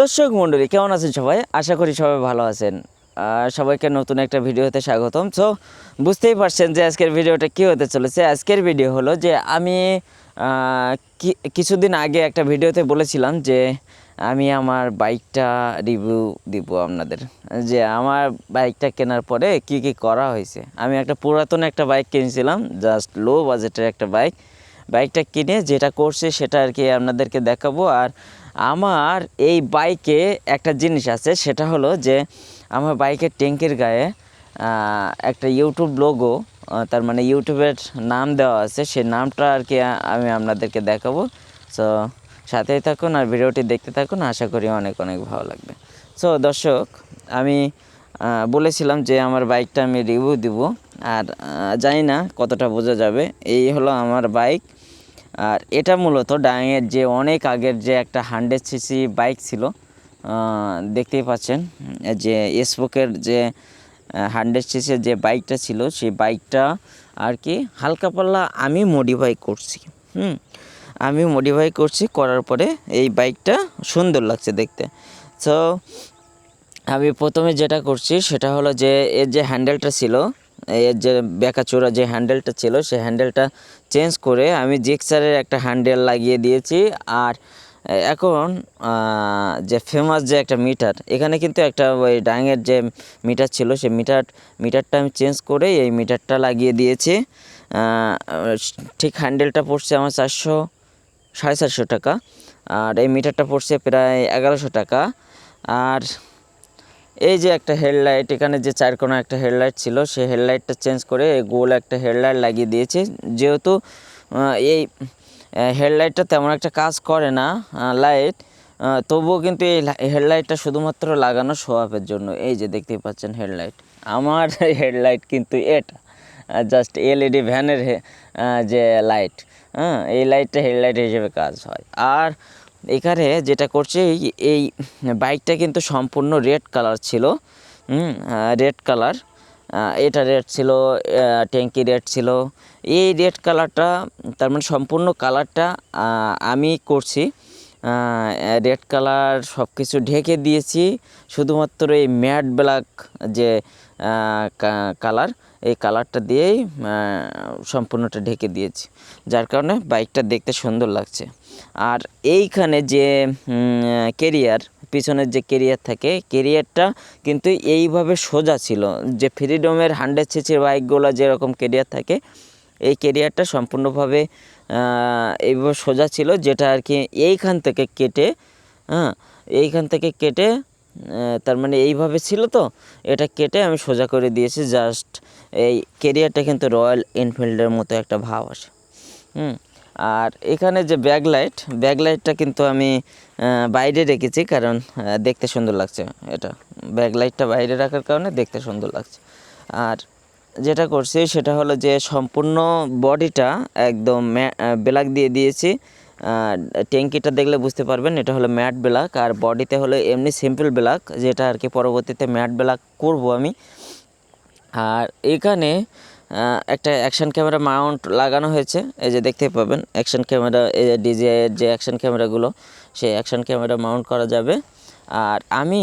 দর্শক মণ্ডলী, কেমন আছেন সবাই? আশা করি সবাই ভালো আছেন। সবাইকে নতুন একটা ভিডিওতে স্বাগতম। সো বুঝতেই পারছেন যে আজকের ভিডিওটা কী হতে চলেছে। আজকের ভিডিও হলো যে আমি কিছুদিন আগে একটা ভিডিওতে বলেছিলাম যে আমি আমার বাইকটা রিভিউ দিব আপনাদের। যে আমার বাইকটা কেনার পরে কি কি করা হয়েছে। আমি একটা পুরাতন একটা বাইক কিনেছিলাম জাস্ট লো বাজেটের একটা বাইক। বাইকটা কিনে যেটা করছে সেটা আর কি আপনাদেরকে দেখাবো। আর আমার এই বাইকে একটা জিনিস আছে, সেটা হলো যে আমার বাইকের ট্যাঙ্কের গায়ে একটা ইউটিউব লোগো তার মানে ইউটিউবের নাম দেওয়া আছে, সেই নামটা আর কি আমি আপনাদেরকে দেখাবো। সো সাথেই থাকুন আর ভিডিওটি দেখতে থাকুন, আশা করি অনেক অনেক ভালো লাগবে। সো দর্শক, আমি বলেছিলাম যে আমার বাইকটা আমি রিভিউ দিব, আর জানি না কতটা বোঝা যাবে। এই হলো আমার বাইক আর এটা মূলত ডাঙের যে অনেক আগের যে একটা হান্ড্রেড সিসি বাইক ছিল দেখতেই পাচ্ছেন, যে স্পোকের যে হান্ড্রেড সিসির যে বাইকটা ছিল, সেই বাইকটা আর কি হালকা পাল্লা আমি মডিফাই করছি, হুম, আমি মডিফাই করছি, করার পরে এই বাইকটা সুন্দর লাগছে দেখতে। সো আমি প্রথমে যেটা করছি সেটা হলো যে, এর যে হ্যান্ডেলটা ছিল এর যে বেকাচোরা যে হ্যান্ডেলটা ছিল সেই হ্যান্ডেলটা চেঞ্জ করে আমি জিক্সারের একটা হ্যান্ডেল লাগিয়ে দিয়েছি। আর এখন যে ফেমাস যে একটা মিটার এখানে কিন্তু একটা ওই ডাঙের যে মিটার ছিল সেই মিটার মিটারটা আমি চেঞ্জ করে এই মিটারটা লাগিয়ে দিয়েছি। ঠিক হ্যান্ডেলটা পড়ছে আমার চারশো, সাড়ে চারশো টাকা। আর এই মিটারটা পড়ছে প্রায় এগারোশো টাকা। আর এই যে একটা হেডলাইট, এখানে যে চার কোনো একটা হেডলাইট ছিল, সেই হেডলাইটটা চেঞ্জ করে গোল একটা হেডলাইট লাগিয়ে দিয়েছি। যেহেতু এই হেডলাইটটা তেমন একটা কাজ করে না লাইট তবুও কিন্তু এই হেডলাইটটা শুধুমাত্র লাগানো শোয়াপের জন্য। এই যে দেখতেই পাচ্ছেন হেডলাইট। আমার হেডলাইট কিন্তু এটা জাস্ট এলইডি ভ্যানের যে লাইট হ্যাঁ এই লাইটটা হেডলাইট হিসেবে কাজ হয়। আর এখানে যেটা করছে, এই- বাইকটা কিন্তু সম্পূর্ণ রেড কালার ছিল। Red colour. এটা রেড ছিল ট্যাঙ্কি রেড ছিল। এই রেড কালারটা, তার মানে সম্পূর্ণ কালারটা আমি করছি। রেড কালার সব কিছু ঢেকে দিয়েছি। শুধুমাত্র এই ম্যাট ব্ল্যাক যে কালার এই কালারটা দিয়েই সম্পূর্ণটা ঢেকে দিয়েছি। যার কারণে বাইকটা দেখতে সুন্দর লাগছে। আর এইখানে যে কেরিয়ার পিছনের যে কেরিয়ার থাকে কেরিয়ারটা কিন্তু এইভাবে সোজা ছিল। যে ফ্রিডমের হান্ড্রেড সিসির বাইকগুলো যেরকম কেরিয়ার থাকে, এই কেরিয়ারটা সম্পূর্ণভাবে এইভাবে সোজা ছিল, যেটা আর কি এইখান থেকে কেটে হ্যাঁ এইখান থেকে কেটে তার মানে এইভাবে ছিল তো, এটা কেটে আমি সোজা করে দিয়েছি জাস্ট এই কেরিয়ারটা কিন্তু রয়্যাল এনফিল্ডের মতো একটা ভাব আসে। হুম, আর এখানে যে ব্যাক লাইট ব্যাক লাইটটা কিন্তু আমি বাইরে রেখেছি, কারণ দেখতে সুন্দর লাগছে এটা। ব্যাক লাইটটা বাইরে রাখার কারণে দেখতে সুন্দর লাগছে। আর যেটা করছি সেটা হলো যে সম্পূর্ণ বডিটা একদম ব্ল্যাক দিয়ে দিয়েছি। ট্যাঙ্কিটা দেখলে বুঝতে পারবেন, এটা হলো ম্যাট ব্ল্যাক। আর বডিতে হলো এমনি সিম্পল ব্ল্যাক, যেটা আর কি পরবর্তীতে ম্যাট ব্ল্যাক করব আমি। আর এখানে একটা অ্যাকশন ক্যামেরা মাউন্ট লাগানো হয়েছে। এই যে দেখতে পাবেন, অ্যাকশন ক্যামেরা, এই যে ডিজিআইয়ের যে অ্যাকশন ক্যামেরাগুলো, সেই অ্যাকশন ক্যামেরা মাউন্ট করা যাবে। আর আমি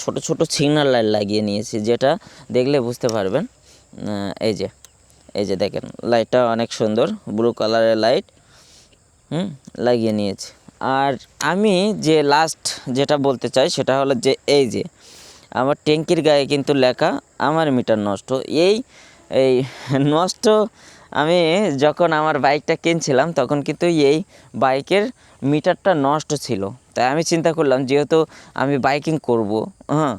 ছোট ছোট সিগন্যাল লাইট লাগিয়ে নিয়েছি, যেটা দেখলে বুঝতে পারবেন। এই যে এই যে দেখেন লাইটটা অনেক সুন্দর ব্লু কালারের লাইট হুম, লাগিয়ে নিয়েছি। আর আমি যে লাস্ট যেটা বলতে চাই, সেটা হলো যে এই যে, আমার ট্যাঙ্কির গায়ে কিন্তু লেখা, আমার মিটার নষ্ট। এই এই নষ্ট আমি যখন আমার বাইকটা কিনছিলাম, তখন কিন্তু এই বাইকের মিটারটা নষ্ট ছিল। তাই আমি চিন্তা করলাম যেহেতু আমি বাইকিং করব হ্যাঁ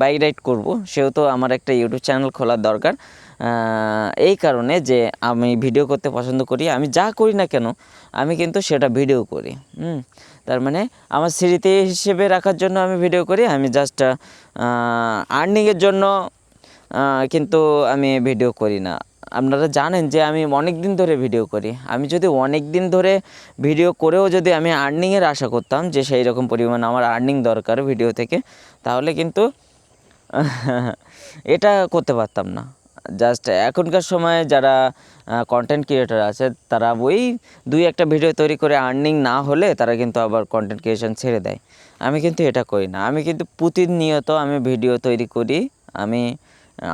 বাইক রাইড করব, সেহেতু আমার একটা ইউটিউব চ্যানেল খোলার দরকার। এই কারণে যে আমি ভিডিও করতে পছন্দ করি, আমি যা করি না কেন, আমি কিন্তু সেটা ভিডিও করি, হুম। তার মানে আমার স্মৃতি হিসেবে রাখার জন্য আমি ভিডিও করি, আমি জাস্ট আর্নিংয়ের জন্য কিন্তু আমি ভিডিও করি না। আপনারা জানেন যে আমি অনেক দিন ধরে ভিডিও করি। আমি যদি অনেক দিন ধরে ভিডিও করেও যদি আমি আর্নিংয়ের আশা করতাম যে সেই রকম পরিমাণ আমার আর্নিং দরকার ভিডিও থেকে, তাহলে কিন্তু এটা করতে পারতাম না। জাস্ট এখনকার সময়ে যারা কন্টেন্ট ক্রিয়েটার আছে, তারা ওই দুই একটা ভিডিও তৈরি করে আর্নিং না হলে তারা কিন্তু আবার কন্টেন্ট ক্রিয়েশন ছেড়ে দেয়। আমি কিন্তু এটা করি না। আমি কিন্তু প্রতিনিয়ত আমি ভিডিও তৈরি করি। আমি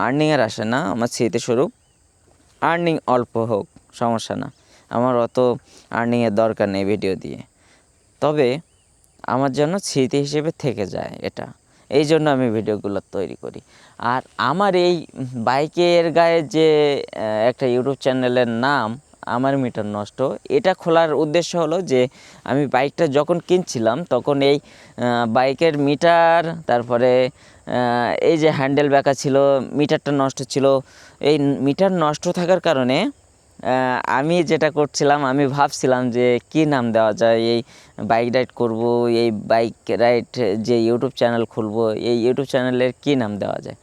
আর্নিংয়ের আসে না, আমার স্মৃতিস্বরূপ। আর্নিং অল্প হোক, সমস্যা না। আমার অত আর্নিংয়ের দরকার নেই ভিডিও দিয়ে। তবে আমার জন্য স্মৃতি হিসেবে থেকে যায় এটা। এই জন্য আমি ভিডিওগুলো তৈরি করি। আর আমার এই বাইকের গায়ে যে একটা ইউটিউব চ্যানেলের নাম আমার মিটার নষ্ট। এটা খোলার উদ্দেশ্য হলো যে, আমি বাইকটা যখন কিনছিলাম, তখন এই বাইকের মিটার তারপরে এই যে হ্যান্ডেল ব্যাকা ছিল মিটারটা নষ্ট ছিল। এই মিটার নষ্ট থাকার কারণে আমি যেটা করছিলাম, আমি ভাবছিলাম যে কি নাম দেওয়া যায়, এই বাইক রাইড করব, এই বাইক রাইড যে ইউটিউব চ্যানেল খুলবো, এই ইউটিউব চ্যানেলের কি নাম দেওয়া যায়?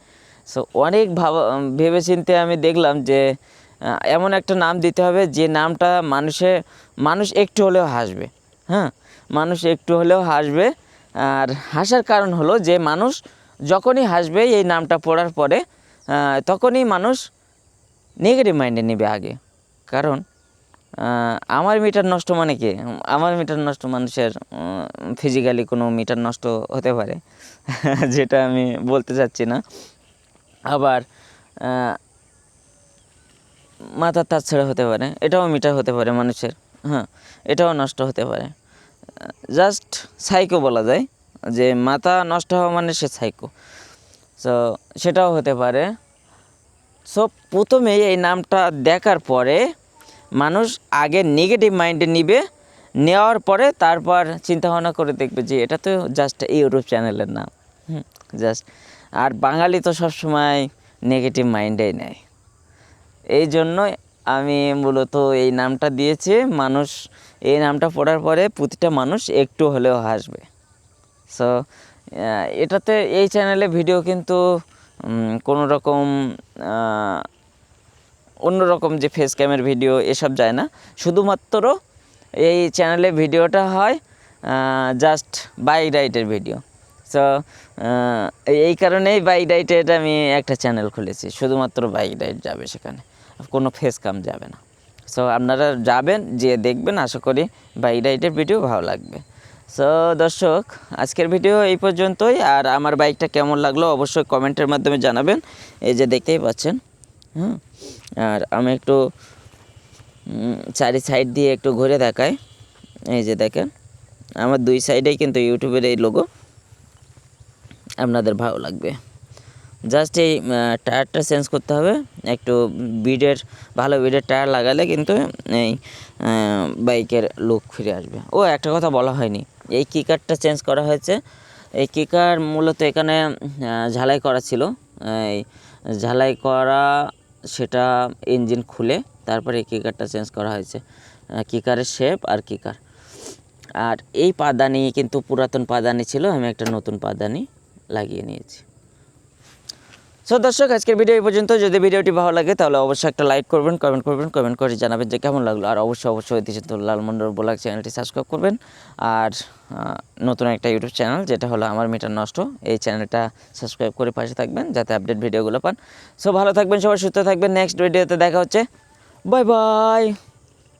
সো অনেক ভাবা, ভেবেচিন্তে আমি দেখলাম যে এমন একটা নাম দিতে হবে যে নামটা মানুষে, মানুষ একটু হলেও হাসবে হ্যাঁ? মানুষ একটু হলেও হাসবে। আর হাসার কারণ হলো যে মানুষ যখনই হাসবে এই নামটা পড়ার পরে তখনই মানুষ নেগেটিভ মাইন্ডে নেবে আগে। কারণ আমার মিটার নষ্ট মানে কি? আমার মিটার নষ্ট মানুষের ফিজিক্যালি কোনো মিটার নষ্ট হতে পারে, যেটা আমি বলতে চাচ্ছি না। আবার মাথার তার ছেড়ে হতে পারে। এটাও মিটার হতে পারে মানুষের। হ্যাঁ এটাও নষ্ট হতে পারে। জাস্ট সাইকো বলা যায় যে মাথা নষ্ট হওয়া মানে সে সাইকো সো সেটাও হতে পারে। সো প্রথমেই এই নামটা দেখার পরে মানুষ আগে নেগেটিভ মাইন্ডে নিবে, নেওয়ার পরে তারপর চিন্তা ভাবনা করে দেখবে যে এটা তো জাস্ট ইউটিউব চ্যানেলের নাম। জাস্ট আর বাঙালি তো সবসময় নেগেটিভ মাইন্ডেই নেয়। এই জন্যই আমি মূলত এই নামটা দিয়েছি। মানুষ এই নামটা পড়ার পরে প্রতিটা মানুষ একটু হলেও হাসবে। সো এটাতে এই চ্যানেলে ভিডিও কিন্তু কোনো রকম অন্যরকম যে ফেস ক্যামের ভিডিও এসব যায় না। শুধুমাত্র এই চ্যানেলে ভিডিওটা হয় জাস্ট বাইক রাইডের ভিডিও সো এই কারণেই বাইক রাইডের আমি একটা চ্যানেল খুলেছি। শুধুমাত্র বাইক রাইড যাবে সেখানে। কোনো ফেস কাম যাবে না। সো আপনারা যাবেন যে দেখবেন, আশা করি বাইক রাইডের ভিডিও ভালো লাগবে। সো দর্শক, আজকের ভিডিও এই পর্যন্তই। আর আমার বাইকটা কেমন লাগল অবশ্যই কমেন্টের মাধ্যমে জানাবেন। এই যে দেখতেই পাচ্ছেন, হুম? আর আমি একটু চারি সাইড দিয়ে একটু ঘুরে দেখাই। এই যে দেখেন, আমার দুই সাইডেই কিন্তু ইউটিউবের এই লোগো আপনাদের ভালো লাগবে। জাস্ট এই টায়ারটা চেঞ্জ করতে হবে। একটু বিডের ভালো বিডের টায়ার লাগালে কিন্তু এই বাইকের লুক ফিরে আসবে। ও, একটা কথা বলা হয়নি। এই কিকারটা চেঞ্জ করা হয়েছে। এই কিকার মূলত এখানে ঝালাই করা ছিল। এই ঝালাই করা, সেটা ইঞ্জিন খুলে তারপরে এই কিকারটা চেঞ্জ করা হয়েছে। কিকারের শেপ আর কিকার আর এই পাদানি কিন্তু পুরাতন পাদানি ছিল, আমি একটা নতুন পাদানি লাগিয়ে নিয়েছি। সো দর্শক, আজকের ভিডিও এই পর্যন্ত। যদি ভিডিওটি ভালো লাগে, তাহলে অবশ্যই একটা লাইক করবেন কমেন্ট করবেন কমেন্ট করে জানাবেন যে কেমন লাগল। আর অবশ্যই অবশ্যই ঐতিহ্য লালমন্ডল ব্লগ চ্যানেলটি সাবস্ক্রাইব করবেন। আর নতুন একটা ইউটিউব চ্যানেল যেটা হলো আমার মিটার নষ্ট, এই চ্যানেলটা সাবস্ক্রাইব করে পাশে থাকবেন, যাতে আপডেট ভিডিওগুলো পান। সো ভালো থাকবেন সবাই, সুস্থ থাকবেন। নেক্সট ভিডিওতে দেখা হচ্ছে। Bye bye